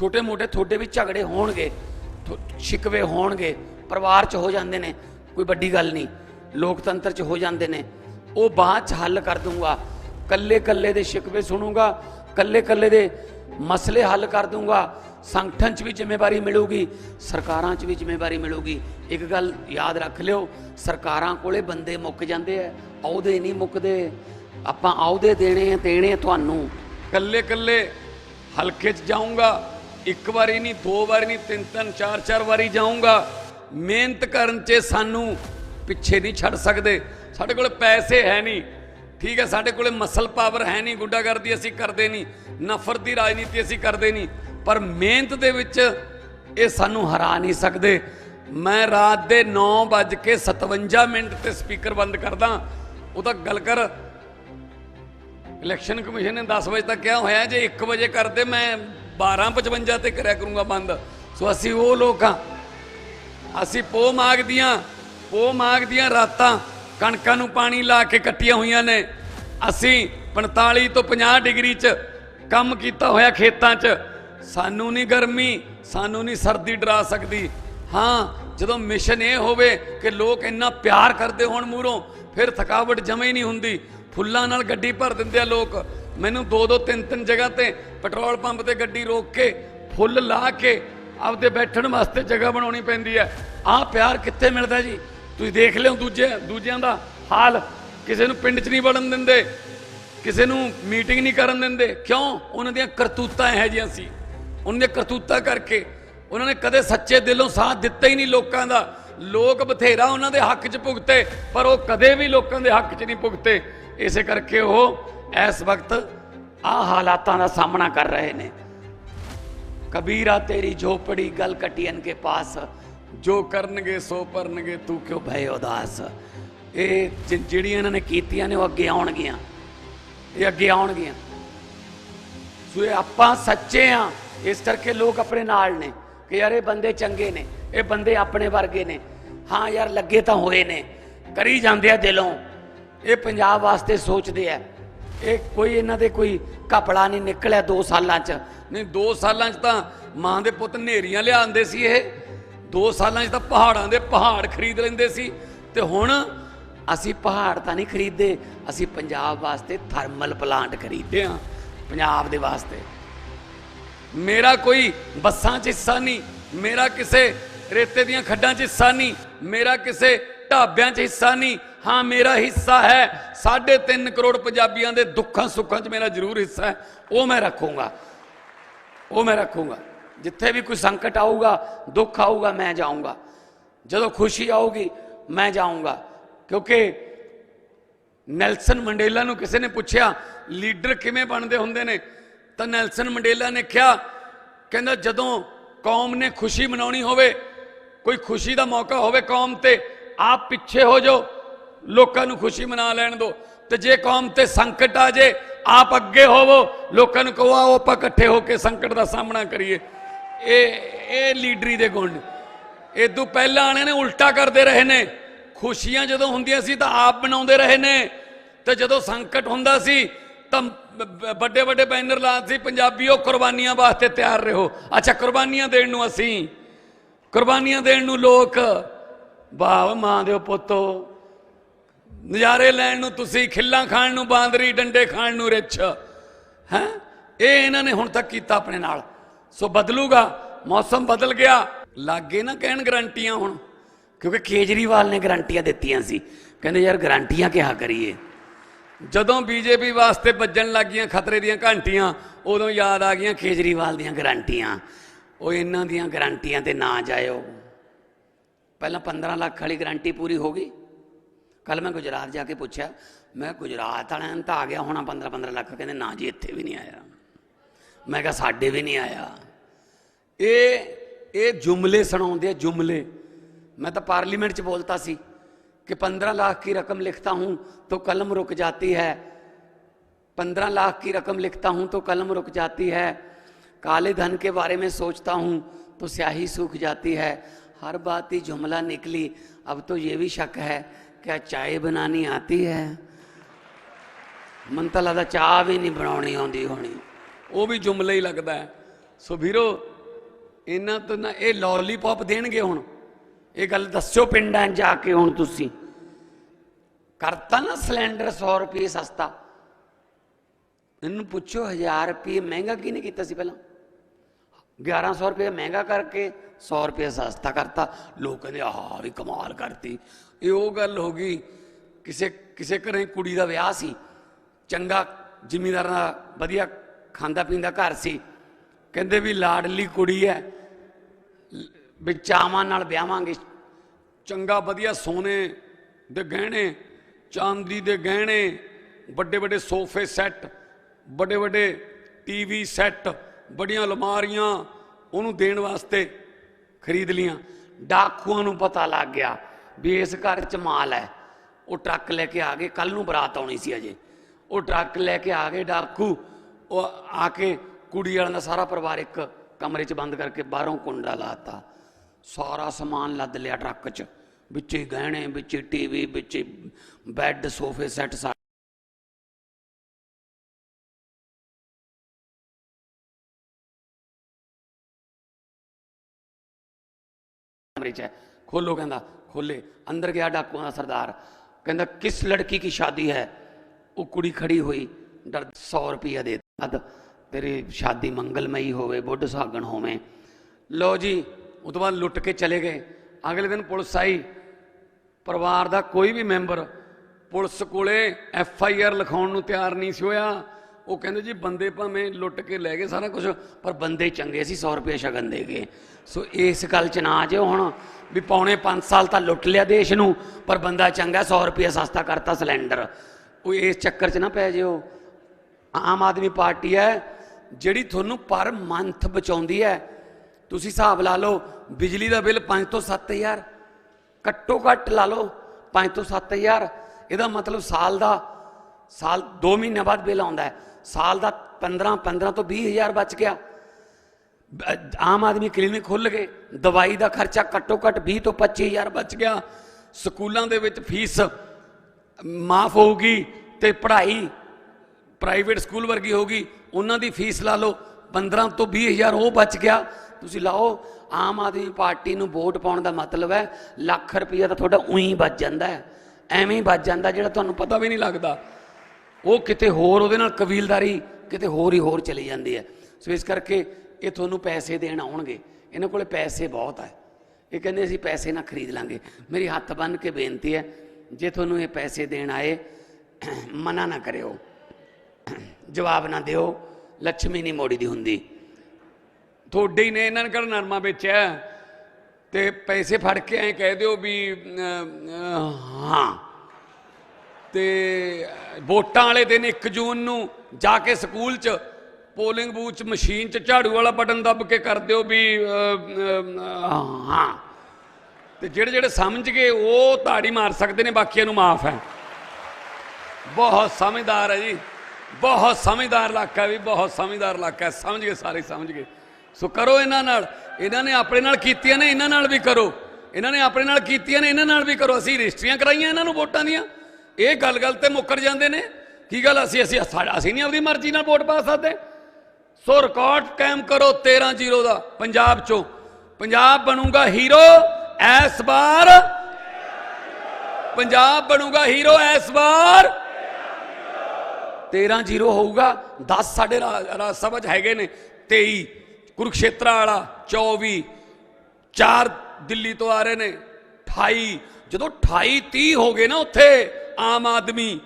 ਛੋਟੇ ਮੋਟੇ ਤੁਹਾਡੇ ਵੀ ਝਗੜੇ ਹੋਣਗੇ, ਥੋ- ਸ਼ਿਕਵੇ ਹੋਣਗੇ, ਪਰਿਵਾਰ 'ਚ ਹੋ ਜਾਂਦੇ ਨੇ, ਕੋਈ ਵੱਡੀ ਗੱਲ ਨਹੀਂ, ਲੋਕਤੰਤਰ 'ਚ ਹੋ ਜਾਂਦੇ ਨੇ। ਉਹ ਬਾਅਦ 'ਚ ਹੱਲ ਕਰ ਦੂੰਗਾ ਕੱਲੇ ਕੱਲੇ ਦੇ ਸ਼ਿਕਵੇ ਸੁਣੂਗਾ ਕੱਲੇ ਕੱਲੇ ਦੇ ਮਸਲੇ ਹੱਲ ਕਰ ਦੂੰਗਾ ਸੰਗਠਨ 'ਚ ਵੀ ਜ਼ਿੰਮੇਵਾਰੀ ਮਿਲੂਗੀ, ਸਰਕਾਰਾਂ 'ਚ ਵੀ ਜ਼ਿੰਮੇਵਾਰੀ ਮਿਲੂਗੀ। ਇੱਕ ਗੱਲ ਯਾਦ ਰੱਖ ਲਿਓ, ਸਰਕਾਰਾਂ ਕੋਲੇ ਬੰਦੇ ਮੁੱਕ ਜਾਂਦੇ ਐ, ਅਹੁਦੇ ਨਹੀਂ ਮੁੱਕਦੇ। ਆਪਾਂ ਅਹੁਦੇ ਦੇਣੇ ਆ ਦੇਣੇ ਤੁਹਾਨੂੰ। ਕੱਲੇ ਕੱਲੇ ਹਲਕੇ 'ਚ ਜਾਊਂਗਾ ਇੱਕ ਵਾਰੀ ਨਹੀਂ, ਦੋ ਵਾਰੀ ਨਹੀਂ, ਤਿੰਨ ਤਿੰਨ, ਚਾਰ ਚਾਰ ਵਾਰੀ ਜਾਊਂਗਾ। ਮਿਹਨਤ ਕਰਨ 'ਚ ਸਾਨੂੰ ਪਿੱਛੇ ਨਹੀਂ ਛੱਡ ਸਕਦੇ। ਸਾਡੇ ਕੋਲ ਪੈਸੇ ਹੈ ਨਹੀਂ। ਠੀਕ ਹੈ, ਸਾਡੇ ਕੋਲੇ ਮਸਲ ਪਾਵਰ ਹੈ ਨਹੀਂ, ਗੁੰਡਾਗਰਦੀ ਅਸੀਂ ਕਰਦੇ ਨਹੀਂ, ਨਫ਼ਰਤ ਦੀ ਰਾਜਨੀਤੀ ਅਸੀਂ ਕਰਦੇ ਨਹੀਂ। ਪਰ ਮਿਹਨਤ ਦੇ ਵਿੱਚ ਇਹ ਸਾਨੂੰ ਹਰਾ ਨਹੀਂ ਸਕਦੇ। ਮੈਂ ਰਾਤ ਦੇ 9:57 ਮਿੰਟ ਤੇ ਸਪੀਕਰ ਬੰਦ ਕਰਦਾ। ਉਹ ਤਾਂ ਗੱਲ ਕਰ, ਇਲੈਕਸ਼ਨ ਕਮਿਸ਼ਨ ਨੇ 10 ਵਜੇ ਤੱਕ ਕਿਹਾ ਹੋਇਆ, ਜੇ 1 ਵਜੇ ਕਰਦੇ ਮੈਂ 12:55 ਤੇ ਕਰਿਆ ਕਰੂੰਗਾ ਬੰਦ। ਸੋ ਅਸੀਂ ਉਹ ਲੋਕ ਹਾਂ ਅਸੀਂ ਪੋ ਮਾਗ ਦੀਆਂ ਪੋ ਮਾਗ ਦੀਆਂ ਰਾਤਾਂ ਕਣਕਾਂ ਨੂੰ ਪਾਣੀ ਲਾ ਕੇ ਕੱਟੀਆਂ ਹੋਈਆਂ ਨੇ। ਅਸੀਂ 45 ਤੋਂ 50 ਡਿਗਰੀ 'ਚ ਕੰਮ ਕੀਤਾ ਹੋਇਆ ਖੇਤਾਂ 'ਚ। ਸਾਨੂੰ ਨਹੀਂ ਗਰਮੀ, ਸਾਨੂੰ ਨਹੀਂ ਸਰਦੀ ਡਰਾ ਸਕਦੀ। ਹਾਂ, ਜਦੋਂ ਮਿਸ਼ਨ ਇਹ ਹੋਵੇ ਕਿ ਲੋਕ ਇੰਨਾ ਪਿਆਰ ਕਰਦੇ ਹੋਣ ਮੂਹਰੋਂ, ਫਿਰ ਥਕਾਵਟ ਜਮੇ ਹੀ ਨਹੀਂ ਹੁੰਦੀ। ਫੁੱਲਾਂ ਨਾਲ ਗੱਡੀ ਭਰ ਦਿੰਦੇ ਆ ਲੋਕ। ਮੈਨੂੰ ਦੋ ਦੋ ਤਿੰਨ ਤਿੰਨ ਜਗ੍ਹਾ ਤੇ ਪੈਟਰੋਲ ਪੰਪ ਤੇ ਗੱਡੀ ਰੋਕ ਕੇ, ਫੁੱਲ ਲਾ ਕੇ ਆਪਦੇ ਬੈਠਣ ਵਾਸਤੇ ਜਗ੍ਹਾ ਬਣਾਉਣੀ ਪੈਂਦੀ ਹੈ। ਆਹ ਪਿਆਰ ਕਿੱਥੇ ਮਿਲਦਾ ਜੀ? ਤੁਸੀਂ ਦੇਖ ਲਿਓ ਦੂਜੇ, ਦੂਜਿਆਂ ਦਾ ਹਾਲ। ਕਿਸੇ ਨੂੰ ਪਿੰਡ 'ਚ ਨਹੀਂ ਵੜਨ ਦਿੰਦੇ, ਕਿਸੇ ਨੂੰ ਮੀਟਿੰਗ ਨਹੀਂ ਕਰਨ ਦਿੰਦੇ। ਕਿਉਂ? ਉਹਨਾਂ ਦੀਆਂ ਕਰਤੂਤਾਂ ਇਹੋ ਜਿਹੀਆਂ ਸੀ। ਉਹਨਾਂ ਦੀਆਂ ਕਰਤੂਤਾਂ ਕਰਕੇ ਉਹਨਾਂ ਨੇ ਕਦੇ ਸੱਚੇ ਦਿਲੋਂ ਸਾਥ ਦਿੱਤਾ ਹੀ ਨਹੀਂ ਲੋਕਾਂ ਦਾ। ਲੋਕ ਬਥੇਰਾ ਉਹਨਾਂ ਦੇ ਹੱਕ 'ਚ ਭੁਗਤੇ, ਪਰ ਉਹ ਕਦੇ ਵੀ ਲੋਕਾਂ ਦੇ ਹੱਕ 'ਚ ਨਹੀਂ ਭੁਗਤੇ। ਇਸੇ ਕਰਕੇ ਉਹ ਇਸ ਵਕਤ ਆਹ ਹਾਲਾਤਾਂ ਦਾ ਸਾਹਮਣਾ ਕਰ ਰਹੇ ਨੇ। ਕਬੀਰਾ, ਤੇਰੀ ਝੋਪੜੀ ਗਲ ਕਟਿयन ਕੇ ਪਾਸ। ਜੋ ਕਰਨਗੇ, ਸੋ ਪਰਨਗੇ ਤੂੰ ਕਿਉਂ ਭੈ ਉਦਾਸ? ਇਹ ਜਿਹੜੀਆਂ ਇਹਨਾਂ ਨੇ ਕੀਤੀਆਂ ਨੇ, ਉਹ ਅੱਗੇ ਆਉਣਗੀਆਂ। ਇਹ ਅੱਗੇ ਆਉਣਗੀਆਂ। ਸੋ ਇਹ ਆਪਾਂ ਸੱਚੇ ਆ। ਇਸ ਕਰਕੇ ਲੋਕ ਆਪਣੇ ਨਾਲ ਨੇ ਕਿ ਯਾਰ ਇਹ ਬੰਦੇ ਚੰਗੇ ਨੇ, ਇਹ ਬੰਦੇ ਆਪਣੇ ਵਰਗੇ ਨੇ। ਹਾਂ ਯਾਰ, ਲੱਗੇ ਤਾਂ ਹੋਏ ਨੇ। ਕਰੀ ਜਾਂਦੇ ਆ ਦਿਲੋਂ। ਇਹ ਪੰਜਾਬ ਵਾਸਤੇ ਸੋਚਦੇ ਆ। ਇਹ ਕੋਈ ਇਹਨਾਂ ਦੇ ਕੋਈ ਕਪੜਾ ਨਹੀਂ ਨਿਕਲਿਆ 2 ਸਾਲਾਂ 'ਚ। ਨਹੀਂ 2 ਸਾਲਾਂ 'ਚ ਤਾਂ ਮਾਂ ਦੇ ਪੁੱਤ ਨੇਰੀਆਂ ਲਿਆਉਂਦੇ ਸੀ ਇਹ। 2 ਸਾਲਾਂ 'ਚ ਤਾਂ ਪਹਾੜਾਂ ਦੇ ਪਹਾੜ ਖਰੀਦ ਲੈਂਦੇ ਸੀ। ਤੇ ਹੁਣ ਅਸੀਂ ਪਹਾੜ ਤਾਂ ਨਹੀਂ ਖਰੀਦਦੇ, ਅਸੀਂ ਪੰਜਾਬ ਵਾਸਤੇ ਥਰਮਲ ਪਲਾਂਟ ਖਰੀਦਦੇ ਆ ਪੰਜਾਬ ਦੇ ਵਾਸਤੇ। ਮੇਰਾ ਕੋਈ ਬੱਸਾਂ 'ਚ ਹਿੱਸਾ ਨਹੀਂ, ਮੇਰਾ ਕਿਸੇ ਰੇਤੇ ਦੀਆਂ ਖੱਡਾਂ 'ਚ ਹਿੱਸਾ ਨਹੀਂ, ਮੇਰਾ ਕਿਸੇ ਢਾਬਿਆਂ 'ਚ ਹਿੱਸਾ ਨਹੀਂ। ਹਾਂ, ਮੇਰਾ ਹਿੱਸਾ ਹੈ। 3.5 ਕਰੋੜ ਪੰਜਾਬੀਆਂ ਦੇ ਦੁੱਖਾਂ ਸੁੱਖਾਂ 'ਚ ਮੇਰਾ ਜ਼ਰੂਰ ਹਿੱਸਾ ਹੈ। ਉਹ ਮੈਂ ਰੱਖੂੰਗਾ। ਉਹ ਮੈਂ ਰੱਖੂੰਗਾ। ਜਿੱਥੇ ਵੀ ਕੋਈ ਸੰਕਟ ਆਊਗਾ, ਦੁੱਖ ਆਊਗਾ, ਮੈਂ ਜਾਊਂਗਾ। ਜਦੋਂ ਖੁਸ਼ੀ ਆਊਗੀ, ਮੈਂ ਜਾਊਂਗਾ। ਕਿਉਂਕਿ ਨੈਲਸਨ ਮੰਡੇਲਾ ਨੂੰ ਕਿਸੇ ਨੇ ਪੁੱਛਿਆ, ਲੀਡਰ ਕਿਵੇਂ ਬਣਦੇ ਹੁੰਦੇ ਨੇ? ਤਾਂ ਨੈਲਸਨ ਮੰਡੇਲਾ ਨੇ ਕਿਹਾ, ਕਹਿੰਦਾ, ਜਦੋਂ ਕੌਮ ਨੇ ਖੁਸ਼ੀ ਮਨਾਉਣੀ ਹੋਵੇ, ਕੋਈ ਖੁਸ਼ੀ ਦਾ ਮੌਕਾ ਹੋਵੇ ਕੌਮ ਤੇ ਆਪ ਪਿੱਛੇ ਹੋ ਜਾਓ, ਲੋਕਾਂ ਨੂੰ ਖੁਸ਼ੀ ਮਨਾ ਲੈਣ ਦਿਓ ਤੇ ਜੇ ਕੌਮ ਤੇ ਸੰਕਟ ਆ ਜੇ, ਆਪ ਅੱਗੇ ਹੋਵੋ, ਲੋਕਾਂ ਨੂੰ ਕਹੋ, ਆਓ ਆਪਾਂ ਇਕੱਠੇ ਹੋ ਕੇ ਸੰਕਟ ਦਾ ਸਾਹਮਣਾ ਕਰੀਏ। ਇਹ ਇਹ ਲੀਡਰੀ ਦੇ ਗੁਣ। ਇਹ ਤੋਂ ਪਹਿਲਾਂ ਵਾਲਿਆਂ ਨੇ ਉਲਟਾ ਕਰਦੇ ਰਹੇ ਨੇ। ਖੁਸ਼ੀਆਂ ਜਦੋਂ ਹੁੰਦੀਆਂ ਸੀ ਤਾਂ ਆਪ ਬਣਾਉਂਦੇ ਰਹੇ ਨੇ। ਤੇ ਜਦੋਂ ਸੰਕਟ ਹੁੰਦਾ ਸੀ, ਤਾਂ ਵੱਡੇ ਵੱਡੇ ਬੈਨਰ ਲਾ ਸੀ, ਪੰਜਾਬੀਓ ਕੁਰਬਾਨੀਆਂ ਵਾਸਤੇ ਤਿਆਰ ਰਹੋ। ਅੱਛਾ, ਕੁਰਬਾਨੀਆਂ ਦੇਣ ਨੂੰ ਅਸੀਂ, ਕੁਰਬਾਨੀਆਂ ਦੇਣ ਨੂੰ ਲੋਕ ਵਾਹ ਮਾਂ ਦੇ ਪੁੱਤੋ ਨਜ਼ਾਰੇ ਲੈਣ ਨੂੰ ਤੁਸੀਂ, ਖਿੱਲਾਂ ਖਾਣ ਨੂੰ, ਬਾਂਦਰੀ ਡੰਡੇ ਖਾਣ ਨੂੰ ਰਿਛ। ਹੈ? ਇਹ ਇਹਨਾਂ ਨੇ ਹੁਣ ਤੱਕ ਕੀਤਾ ਆਪਣੇ ਨਾਲ। ਸੋ ਬਦਲੂਗਾ, ਮੌਸਮ ਬਦਲ ਗਿਆ। ਲਾਗੇ ਨਾ ਕਹਿਣ ਗਰੰਟੀਆਂ ਹੁਣ, ਕਿਉਂਕਿ ਕੇਜਰੀਵਾਲ ਨੇ ਗਰੰਟੀਆਂ ਦਿੱਤੀਆਂ ਸੀ। ਕਹਿੰਦੇ ਯਾਰ ਗਰੰਟੀਆਂ ਕਿਹਾ ਕਰੀਏ? ਜਦੋਂ ਬੀਜੇਪੀ ਵਾਸਤੇ ਵੱਜਣ ਲੱਗੀਆਂ ਖਤਰੇ ਦੀਆਂ ਘੰਟੀਆਂ, ਉਦੋਂ ਯਾਦ ਆ ਗਈਆਂ ਕੇਜਰੀਵਾਲ ਦੀਆਂ ਗਰੰਟੀਆਂ। ਉਹ ਇਹਨਾਂ ਦੀਆਂ ਗਰੰਟੀਆਂ ਤੇ ਨਾ ਜਾਇਓ। ਪਹਿਲਾਂ 15 ਲੱਖ ਵਾਲੀ ਗਰੰਟੀ ਪੂਰੀ ਹੋ ਗਈ ਕੱਲ ਮੈਂ ਗੁਜਰਾਤ ਜਾ ਕੇ ਪੁੱਛਿਆ ਮੈਂ ਗੁਜਰਾਤ ਵਾਲਿਆਂ ਨੂੰ ਤਾਂ ਆ ਗਿਆ ਹੋਣਾ 15 15 ਲੱਖ ਕਹਿੰਦੇ ਨਾ ਜੀ ਇੱਥੇ ਵੀ ਨਹੀਂ ਆਇਆ ਮੈਂ ਕਿਹਾ ਸਾਡੇ ਵੀ ਨਹੀਂ ਆਇਆ ਇਹ ਇਹ ਜੁਮਲੇ ਸੁਣਾਉਂਦੇ ਆ ਜੁਮਲੇ मैं तो पार्लियामेंट च बोलता सी कि पंद्रह लाख की रकम लिखता हूं तो कलम रुक जाती है पंद्रह लाख की रकम लिखता हूं तो कलम रुक जाती है काले धन के बारे में सोचता हूं तो स्याही सूख जाती है हर बात ही जुमला निकली अब तो ये भी शक है क्या चाय बनानी आती है मन तो लगता चाह भी नहीं बनानी आती होनी ਉਹ ਵੀ ਜੁਮਲਾ ਹੀ ਲੱਗਦਾ ਹੈ ਸੋ ਵੀਰੋ ਇਹਨਾਂ ਤੋਂ ਨਾ ਇਹ ਲੋਲੀਪੌਪ ਦੇਣਗੇ ਹੁਣ ਇਹ ਗੱਲ ਦੱਸਿਓ ਪਿੰਡਾਂ 'ਚ ਜਾ ਕੇ ਹੁਣ ਤੁਸੀਂ ਕਰਤਾ ਨਾ ਸਿਲੰਡਰ 100 ਰੁਪਏ ਸਸਤਾ ਇਹਨੂੰ ਪੁੱਛੋ 1000 ਰੁਪਏ ਮਹਿੰਗਾ ਕਿਹਨੇ ਕੀਤਾ ਸੀ ਪਹਿਲਾਂ 1100 ਰੁਪਏ ਮਹਿੰਗਾ ਕਰਕੇ 100 ਰੁਪਏ ਸਸਤਾ ਕਰਤਾ। ਲੋਕ ਕਹਿੰਦੇ, ਆਹ ਵੀ ਕਮਾਲ ਕਰਤੀ। ਇਹ ਉਹ ਗੱਲ ਹੋ ਗਈ, ਕਿਸੇ ਕਿਸੇ ਘਰੇ ਕੁੜੀ ਦਾ ਵਿਆਹ ਸੀ। ਚੰਗਾ ਜ਼ਿਮੀਂਦਾਰਾਂ ਦਾ ਵਧੀਆ ਖਾਂਦਾ ਪੀਂਦਾ ਘਰ ਸੀ। ਕਹਿੰਦੇ ਵੀ ਲਾਡਲੀ ਕੁੜੀ ਹੈ ਲ- ਵੀ ਚਾਵਾਂ ਨਾਲ ਵਿਆਹਾਂਗੇ। ਚੰਗਾ, ਵਧੀਆ ਸੋਨੇ ਦੇ ਗਹਿਣੇ, ਚਾਂਦੀ ਦੇ ਗਹਿਣੇ ਵੱਡੇ ਵੱਡੇ ਸੋਫੇ ਸੈੱਟ ਵੱਡੇ ਵੱਡੇ ਟੀਵੀ ਸੈੱਟ ਬੜੀਆਂ ਅਲਮਾਰੀਆਂ ਉਹਨੂੰ ਦੇਣ ਵਾਸਤੇ ਖਰੀਦ ਲੀਆਂ। ਡਾਕੂਆਂ ਨੂੰ ਪਤਾ ਲੱਗ ਗਿਆ ਵੀ ਇਸ ਘਰ ਚ ਮਾਲ ਹੈ। ਉਹ ਟਰੱਕ ਲੈ ਕੇ ਆ ਗਏ ਕੱਲ ਨੂੰ ਬਰਾਤ ਆਉਣੀ ਸੀ ਅਜੇ। ਉਹ ਟਰੱਕ ਲੈ ਕੇ ਆ ਗਏ ਡਾਕੂ। ਉਹ ਆ ਕੇ ਕੁੜੀ ਵਾਲਿਆਂ ਦਾ ਸਾਰਾ ਪਰਿਵਾਰ ਇੱਕ ਕਮਰੇ 'ਚ ਬੰਦ ਕਰਕੇ ਬਾਹਰੋਂ ਕੁੰਡਾ ਲਾਤਾ। ਸਾਰਾ ਸਮਾਨ ਲੱਦ ਲਿਆ ਟਰੱਕ 'ਚ। ਵਿੱਚੇ ਗਹਿਣੇ, ਵਿੱਚੇ ਟੀਵੀ, ਵਿੱਚੇ ਬੈੱਡ, ਸੋਫੇ, ਸੈੱਟ कमरे च है खोलो कहना खोले अंदर गया डाकुओं का सरदार कहना किस लड़की की शादी है वो कुड़ी खड़ी हुई डर सौ रुपया दे अद तेरी शादी मंगलमयी होवे बुढ़ सुहागन होवे लो जी ਉਹ ਤੋਂ ਬਾਅਦ ਲੁੱਟ ਕੇ ਚਲੇ ਗਏ ਅਗਲੇ ਦਿਨ ਪੁਲਿਸ ਆਈ ਪਰਿਵਾਰ ਦਾ ਕੋਈ ਵੀ ਮੈਂਬਰ ਪੁਲਿਸ ਕੋਲੇ ਐਫ ਆਈ ਆਰ ਲਿਖਾਉਣ ਨੂੰ ਤਿਆਰ ਨਹੀਂ ਸੀ ਹੋਇਆ ਉਹ ਕਹਿੰਦੇ ਜੀ ਬੰਦੇ ਭਾਵੇਂ ਲੁੱਟ ਕੇ ਲੈ ਗਏ ਸਾਰਾ ਕੁਝ ਪਰ ਬੰਦੇ ਚੰਗੇ ਸੀ 100 ਰੁਪਏ ਸ਼ਗਨ ਦੇ ਗਏ। ਸੋ ਇਸ ਗੱਲ ਚ ਨਾ ਜਿਓ ਹੁਣ ਵੀ ਪੌਣੇ 5 ਸਾਲ ਤਾਂ ਲੁੱਟ ਲਿਆ ਦੇਸ਼ ਨੂੰ, ਪਰ ਬੰਦਾ ਚੰਗਾ 100 ਰੁਪਏ ਸਸਤਾ ਕਰਤਾ ਸਿਲੰਡਰ। ਉਹ ਇਸ ਚੱਕਰ ਚ ਨਾ ਪੈ ਜਿਓ ਆਮ ਆਦਮੀ ਪਾਰਟੀ ਹੈ, ਜਿਹੜੀ ਤੁਹਾਨੂੰ ਪਰ ਮੰਥ ਬਚਾਉਂਦੀ ਹੈ। ਤੁਸੀਂ ਹਿਸਾਬ ਲਾ ਲਓ, ਬਿਜਲੀ ਦਾ ਬਿੱਲ 5 ਤੋਂ 7000 ਘੱਟੋ ਘੱਟ ਲਾ ਲਓ 5 ਤੋਂ 7000 ਇਹਦਾ ਮਤਲਬ ਸਾਲ ਦਾ ਸਾਲ 2 ਮਹੀਨੇ ਬਾਅਦ ਬਿੱਲ ਆਉਂਦਾ ਹੈ। ਸਾਲ ਦਾ 15 15 ਤੋਂ 20000 ਬਚ ਗਿਆ। ਆਮ ਆਦਮੀ ਕਲੀਨਿਕ ਖੁੱਲ ਗਏ। ਦਵਾਈ ਦਾ ਖਰਚਾ ਘੱਟੋ ਘੱਟ 20 ਤੋਂ 25000 ਬਚ ਗਿਆ। ਸਕੂਲਾਂ ਦੇ ਵਿੱਚ ਫੀਸ ਮਾਫ ਹੋਊਗੀ ਤੇ ਪੜ੍ਹਾਈ ਪ੍ਰਾਈਵੇਟ ਸਕੂਲ ਵਰਗੀ ਹੋਗੀ ਉਹਨਾਂ ਦੀ ਫੀਸ ਲਾ ਲਓ। 15 ਤੋਂ 20000 ਉਹ ਬਚ ਗਿਆ। ਤੁਸੀਂ ਲਾਓ, ਆਮ ਆਦਮੀ ਪਾਰਟੀ ਨੂੰ ਵੋਟ ਪਾਉਣ ਦਾ ਮਤਲਬ ਹੈ। ਲੱਖ ਰੁਪਈਆ ਤਾਂ ਤੁਹਾਡਾ ਉਹੀ ਬਚ ਜਾਂਦਾ ਹੈ। ਐਵੇਂ ਹੀ ਬਚ ਜਾਂਦਾ ਜਿਹੜਾ ਤੁਹਾਨੂੰ ਪਤਾ ਵੀ ਨਹੀਂ ਲੱਗਦਾ। ਉਹ ਕਿਤੇ ਹੋਰ ਉਹਦੇ ਨਾਲ ਕਬੀਲਦਾਰੀ ਕਿਤੇ ਹੋਰ ਹੀ ਹੋਰ ਚਲੀ ਜਾਂਦੀ ਹੈ। ਸੋ ਇਸ ਕਰਕੇ ਇਹ ਤੁਹਾਨੂੰ ਪੈਸੇ ਦੇਣ ਆਉਣਗੇ। ਇਹਨਾਂ ਕੋਲੇ ਪੈਸੇ ਬਹੁਤ ਹੈ ਇਹ ਕਹਿੰਦੇ ਅਸੀਂ ਪੈਸੇ ਨਾ ਖਰੀਦ ਲਾਂਗੇ। ਮੇਰੀ ਹੱਥ ਬੰਨ ਕੇ ਬੇਨਤੀ ਹੈ, ਜੇ ਤੁਹਾਨੂੰ ਇਹ ਪੈਸੇ ਦੇਣ ਆਏ, ਮਨਾ ਨਾ ਕਰਿਓ। ਜਵਾਬ ਨਾ ਦਿਓ। ਲక్ష్ਮੀ ਨਹੀਂ ਮੋੜੀ ਦੀ ਹੁੰਦੀ। ਤੁਹਾਡੇ ਹੀ ਨੇ ਇਹਨਾਂ ਨੇ ਕਿਹੜਾ ਨਰਮਾ ਵੇਚਿਆ? ਤੇ ਪੈਸੇ ਫੜ ਕੇ ਐਂ ਕਹਿ ਦਿਓ ਵੀ ਹਾਂ। ਤੇ ਵੋਟਾਂ ਵਾਲੇ ਦਿਨ 1 ਜੂਨ ਨੂੰ ਜਾ ਕੇ ਸਕੂਲ 'ਚ ਪੋਲਿੰਗ ਬੂਥ 'ਚ ਮਸ਼ੀਨ 'ਚ ਝਾੜੂ ਵਾਲਾ ਬਟਨ ਦੱਬ ਕੇ ਕਰ ਦਿਓ ਵੀ ਅਮ, ਹਾਂ। ਤੇ ਜਿਹੜੇ ਜਿਹੜੇ ਸਮਝ ਗਏ ਉਹ ਤਾੜੀ ਮਾਰ ਸਕਦੇ ਨੇ ਬਾਕੀਆਂ ਨੂੰ ਮਾਫ ਹੈ। ਬਹੁਤ ਸਮਝਦਾਰ ਹੈ ਜੀ। ਬਹੁਤ ਸਮਝਦਾਰ ਇਲਾਕਾ ਵੀ ਬਹੁਤ ਸਮਝਦਾਰ ਇਲਾਕਾ ਹੈ। ਸਮਝ ਗਏ ਸਾਰੇ ਸਮਝ ਗਏ। ਸੋ ਕਰੋ ਇਹਨਾਂ ਨਾਲ। ਇਹਨਾਂ ਨੇ ਆਪਣੇ ਨਾਲ ਕੀਤੀਆਂ ਨੇ ਇਹਨਾਂ ਨਾਲ ਵੀ ਕਰੋ। ਇਹਨਾਂ ਨੇ ਆਪਣੇ ਨਾਲ ਕੀਤੀਆਂ ਨੇ ਇਹਨਾਂ ਨਾਲ ਵੀ ਕਰੋ। ਅਸੀਂ ਰਜਿਸਟਰੀਆਂ ਕਰਾਈਆਂ ਇਹਨਾਂ ਨੂੰ ਵੋਟਾਂ ਦੀਆਂ। ਇਹ ਗੱਲ ਗੱਲ ਤੇ ਮੁੱਕਰ ਜਾਂਦੇ ਨੇ। ਕੀ ਗੱਲ ਅਸੀਂ ਅਸੀਂ ਸਾਡਾ- ਅਸੀਂ ਨਹੀਂ ਆਪਣੀ ਮਰਜ਼ੀ ਨਾਲ ਵੋਟ ਪਾ ਸਕਦੇ। ਸੋ ਰਿਕਾਰਡ ਕਾਇਮ ਕਰੋ 13 ਜ਼ੀਰੋ ਦਾ, ਪੰਜਾਬ ਚੋਂ। ਪੰਜਾਬ ਬਣੂਗਾ ਹੀਰੋ ਇਸ ਵਾਰ। ਪੰਜਾਬ ਬਣੂਗਾ ਹੀਰੋ ਇਸ ਵਾਰ। 13 ਜ਼ੀਰੋ ਹੋਊਗਾ 10 ਸਾਡੇ ਰਾ- ਰਾਜ ਸਭਾ ਚ ਹੈਗੇ ਨੇ 23 ਕੁਰੂਕਸ਼ੇਤਰਾ ਵਾਲਾ 24 ਚਾਰ ਦਿੱਲੀ ਤੋਂ ਆ ਰਹੇ ਨੇ 28 ਜਦੋਂ 28 30 ਹੋ ਗਏ ਨਾ ਉੱਥੇ ਆਮ ਆਦਮੀ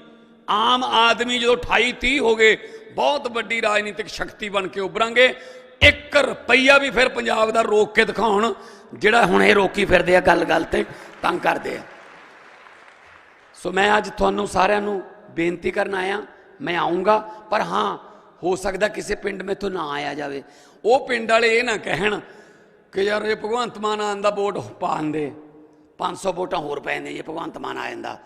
ਆਮ ਆਦਮੀ ਜਦੋਂ 28 30 ਹੋ ਗਏ, ਬਹੁਤ ਵੱਡੀ ਰਾਜਨੀਤਿਕ ਸ਼ਕਤੀ ਬਣ ਕੇ ਉਭਰਾਂਗੇ। 1 ਰੁਪਈਆ ਵੀ ਫਿਰ ਪੰਜਾਬ ਦਾ ਰੋਕ ਕੇ ਦਿਖਾਉਣ, ਜਿਹੜਾ ਹੁਣ ਇਹ ਰੋਕੀ ਫਿਰਦੇ ਆ ਗੱਲ ਗੱਲ ਤੇ, ਤੰਗ ਕਰਦੇ ਆ। ਸੋ ਮੈਂ ਅੱਜ ਤੁਹਾਨੂੰ ਸਾਰਿਆਂ ਨੂੰ ਬੇਨਤੀ ਕਰਨ ਆਇਆ, ਮੈਂ ਆਉਂਗਾ ਪਰ ਹਾਂ, ਹੋ ਸਕਦਾ ਕਿਸੇ ਪਿੰਡ ਮੇਥੋਂ ਨਾ ਆਇਆ ਜਾਵੇ। ਉਹ ਪਿੰਡ ਵਾਲੇ ਇਹ ਨਾ ਕਹਿਣ ਕਿ ਯਾਰ ਇਹ ਭਗਵੰਤ ਮਾਨ ਆਨ ਦਾ ਵੋਟ ਪਾਣ ਦੇ 500 ਵੋਟਾਂ ਹੋਰ ਪੈ ਨੇ ਜੇ ਭਗਵੰਤ ਮਾਨ ਆ ਜਾਂਦਾ।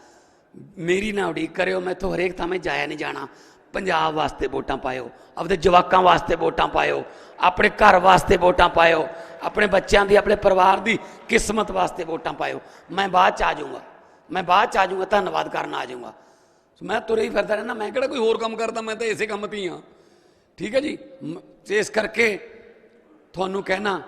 ਮੇਰੀ ਨਾ ਉਡੀਕ ਕਰਿਓ, ਮੈਂ ਮੈਥੋਂ ਹਰੇਕ ਥਾਂ ਮੈਂ ਜਾਇਆ ਨਹੀਂ ਜਾਣਾ। ਪੰਜਾਬ ਵਾਸਤੇ ਵੋਟਾਂ ਪਾਇਓ, ਆਪਦੇ ਜਵਾਕਾਂ ਵਾਸਤੇ ਵੋਟਾਂ ਪਾਇਓ, ਆਪਣੇ ਘਰ ਵਾਸਤੇ ਵੋਟਾਂ ਪਾਇਓ, ਆਪਣੇ ਬੱਚਿਆਂ ਦੀ, ਆਪਣੇ ਪਰਿਵਾਰ ਦੀ ਕਿਸਮਤ ਵਾਸਤੇ ਵੋਟਾਂ ਪਾਇਓ। ਮੈਂ ਬਾਅਦ ਚ ਆ ਜਾਊਂਗਾ। ਮੈਂ ਬਾਅਦ ਚ ਆ ਜਾਊਂਗਾ, ਧੰਨਵਾਦ ਕਰਨ ਆ ਜਾਊਂਗਾ। ਮੈਂ ਤੁਰੇ ਹੀ ਫਿਰਦਾ ਰਹਿਣਾ ਮੈਂ ਕਿਹੜਾ ਕੋਈ ਹੋਰ ਕੰਮ ਕਰਦਾ, ਮੈਂ ਤਾਂ ਇਸੇ ਕੰਮ ਤੇ ਹੀ ਹਾਂ। ਠੀਕ ਹੈ ਜੀ? ਮ- ਇਸ ਕਰਕੇ ਤੁਹਾਨੂੰ ਕਹਿਣਾ